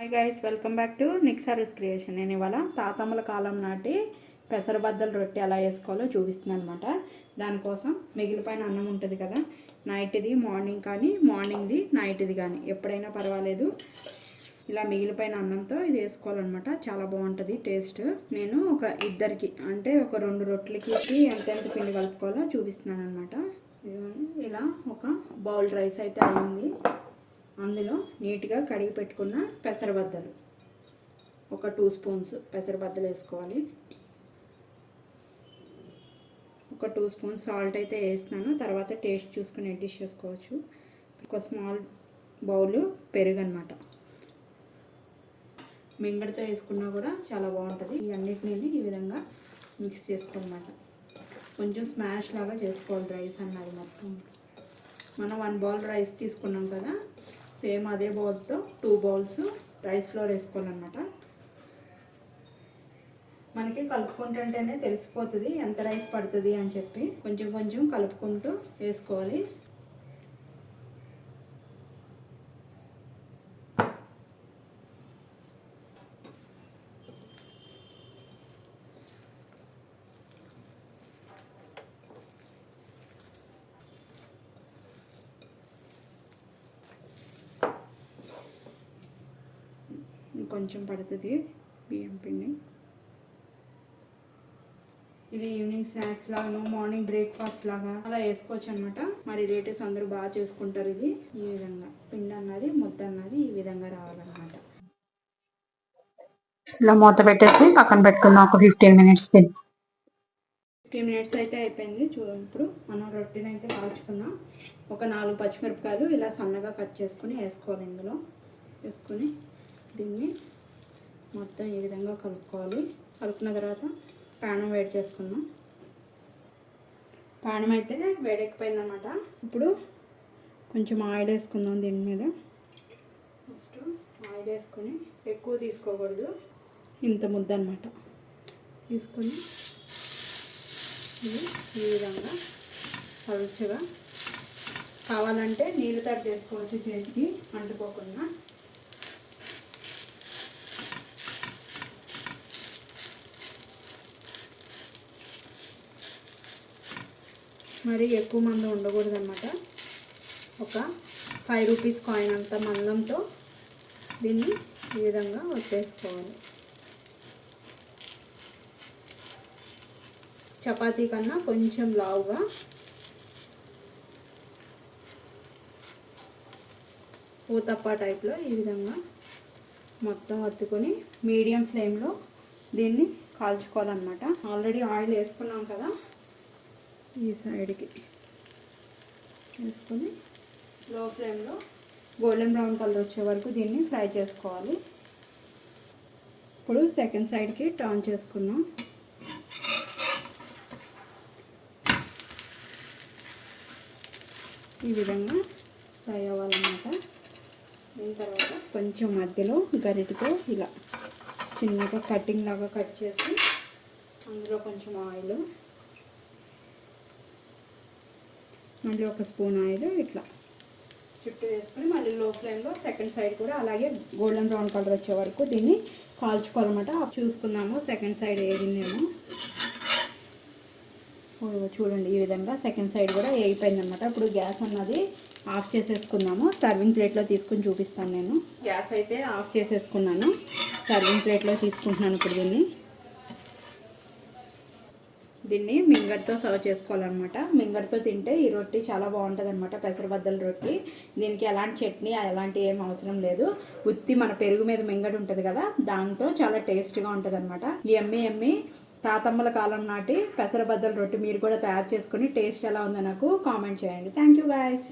Hi guys welcome back to Nick service creation నేను ఇవాళ తాతమ్మల కాలం నాటి పెసరబద్దల రొట్టె ఎలా వేసుకోవాలో చూపిస్తున్నాను అనమాట దానికోసం మిగిలిపోయిన అన్నం ఉంటుంది కదా నైట్ది మార్నింగ్ కానీ మార్నింగ్ది నైట్ది కానీ ఎప్పుడైనా పర్వాలేదు. ఇలా మిగిలిపోయిన అన్నంతో ఇది వేసుకోవాలన్నమాట. చాలా బాగుంటుంది టేస్ట్. నేను ఒక ఇద్దరికి అంటే ఒక రెండు రొట్టెలకి ఎంతెంత పిండి కలుపుకోవాలో చూపిస్తున్నాను అనమాట ఇలా ఒక బౌల్ రైస్ అయితే అయింది. అందులో నీట్గా కడిగి పెట్టుకున్న పెసరబద్దలు. ఒక టూ స్పూన్స్ పెసరబద్దలు వేసుకోవాలి. ఒక టూ స్పూన్స్ సాల్ట్ అయితే వేస్తున్నాను. తర్వాత టేస్ట్ చూసుకుని అడ్జస్ట్ చేసుకోవచ్చు. ఒక స్మాల్ బౌల్ పెరుగు అనమాట మింగడితో వేసుకున్నా కూడా చాలా బాగుంటుంది. ఈ ఈ విధంగా మిక్స్ చేసుకోనమాట కొంచెం స్మాష్ లాగా చేసుకోవాలి రైస్ అన్నది మొత్తం. మనం వన్ బౌల్ రైస్ తీసుకున్నాం కదా సేమ్ అదే బౌల్తో టూ బౌల్స్ రైస్ ఫ్లోర్ వేసుకోవాలన్నమాట. మనకి కలుపుకుంటుంటేనే తెలిసిపోతుంది ఎంత రైస్ పడుతుంది అని చెప్పి. కొంచెం కొంచెం కలుపుకుంటూ వేసుకోవాలి. కొంచెం పడుతుంది. బియ్యం పిండి. ఇది ఈవినింగ్ స్నాక్స్ లాగా మార్నింగ్ బ్రేక్ఫాస్ట్ లాగా అలా వేసుకోవచ్చు అనమాట మరి రిలేటివ్స్ అందరూ బాగా చేసుకుంటారు ఇది. ఈ విధంగా పిండి అన్నది ముద్ద అన్నది ఈ విధంగా రావాలన్నమాట. ఇలా మూత పెట్టేసి పక్కన పెట్టుకుందాం ఒక ఫిఫ్టీన్ మినిట్స్ ఫిఫ్టీన్ మినిట్స్ అయితే అయిపోయింది. చూడండి ఇప్పుడు మనం రొట్టెని అయితే కాల్చుకుందాం. ఒక నాలుగు పచ్చిమిరపకాయలు ఇలా సన్నగా కట్ చేసుకుని వేసుకోవాలి ఇందులో. వేసుకొని దీన్ని మొత్తం ఈ విధంగా కలుపుకోవాలి. కలుపుకున్న తర్వాత పానం వేడి చేసుకుందాం. పానం అయితే వేడెక్కిపోయిందనమాట. ఇప్పుడు కొంచెం ఆయిల్ వేసుకుందాం దీని మీద. ఫస్ట్ ఆయిల్ వేసుకొని ఎక్కువ తీసుకోకూడదు. ఇంత ముద్ద అనమాట తీసుకొని ఇది ఈ విధంగా పలుచగా కావాలంటే నీళ్ళు తడి చేసుకోవచ్చు చేతికి అంటుకోకుండా. మరి ఎక్కువ మందం ఉండకూడదు అనమాట ఒక ఫైవ్ రూపీస్ కాయిన్ అంత మందంతో దీన్ని ఈ విధంగా వచ్చేసుకోవాలి చపాతీ కన్నా కొంచెం లావుగా ఊతప్ప టైప్లో ఈ విధంగా మొత్తం వత్తుకొని మీడియం ఫ్లేమ్లో దీన్ని కాల్చుకోవాలన్నమాట. ఆల్రెడీ ఆయిల్ వేసుకున్నాం కదా. ఈ సైడ్కి వేసుకొని లో ఫ్లేమ్లో గోల్డెన్ బ్రౌన్ కలర్ వచ్చే వరకు దీన్ని ఫ్రై చేసుకోవాలి. ఇప్పుడు సెకండ్ సైడ్కి టర్న్ చేసుకున్నాం ఈ విధంగా ఫ్రై అవ్వాలన్నమాట. దీని తర్వాత కొంచెం మధ్యలో గరిటతో ఇలా చిన్నగా కటింగ్ లాగా కట్ చేసి అందులో కొంచెం ఆయిల్ మళ్ళీ ఒక స్పూన్ ఆయిల్ ఇట్లా. చుట్టూ వేసుకుని మళ్ళీ లో ఫ్లేమ్లో సెకండ్ సైడ్ కూడా అలాగే గోల్డెన్ బ్రౌన్ కలర్ వచ్చే వరకు దీన్ని కాల్చుకోవాలన్నమాట. చూసుకుందాము సెకండ్ సైడ్ ఏదిందేమో చూడండి ఈ విధంగా సెకండ్ సైడ్ కూడా అనమాట ఇప్పుడు గ్యాస్ అన్నది ఆఫ్ చేసేసుకుందాము. సర్వింగ్ ప్లేట్లో తీసుకుని చూపిస్తాను నేను. గ్యాస్ అయితే ఆఫ్ చేసేసుకున్నాను. సర్వింగ్ ప్లేట్లో తీసుకుంటున్నాను ఇప్పుడు దీన్ని. దీన్ని మింగడితో సర్వ్ చేసుకోవాలన్నమాట. మింగడితో తింటే ఈ రొట్టి చాలా బాగుంటుంది అనమాట పెసరబద్దల రొట్టి. దీనికి ఎలాంటి చట్నీ ఎలాంటి ఏం అవసరం లేదు. ఉత్తి మన పెరుగు మీద మింగడి ఉంటుంది కదా దాంతో చాలా టేస్ట్గా ఉంటుంది అనమాట ఈ ఎమ్మి ఎమ్మి తాతమ్మల కాలం నాటి పెసరబద్దల రొట్టి మీరు కూడా తయారు చేసుకుని టేస్ట్ ఎలా ఉందో నాకు కామెంట్ చేయండి. Thank you guys.